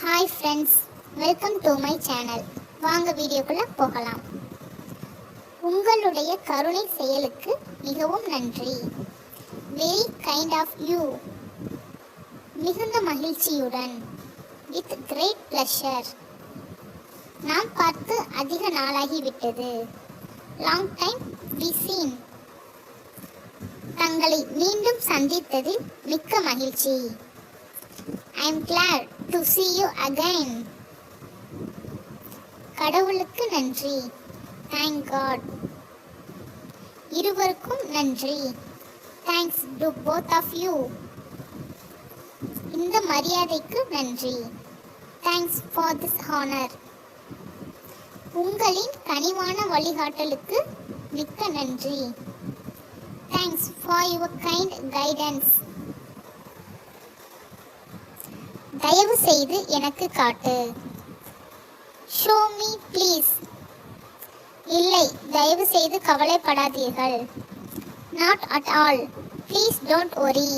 Hi friends welcome to my channel வாங்க வீடியோக்குள்ள போகலாம். உங்களுடைய கருணை செயலுக்கு மிகவும் நன்றி. வெரி கைண்ட் ஆஃப் யூ மிகுந்த மகிழ்ச்சியுடன். வித் கிரேட் ப்ளஷர் நாம் பார்த்து அதிக நாளாகிவிட்டது லாங் டைம் வி சீன் தங்களை மீண்டும் சந்தித்ததில் மிக்க மகிழ்ச்சி. I am to see you again கடவுளுக்கு நன்றி. தேங்க் காட் இருவருக்கும் நன்றி. Thanks to both of you இந்த மரியாதைக்கு நன்றி. தேங்க்ஸ் ஃபார் திஸ் ஹானர் உங்களின் கனிவான வழிகாட்டலுக்கு மிக்க நன்றி. Thanks for your kind guidance தயவு செய்து எனக்கு காட்டு. ஷோ மீ ப்ளீஸ் இல்லை தயவு செய்து கவலைப்படாதீர்கள். Not at all please don't worry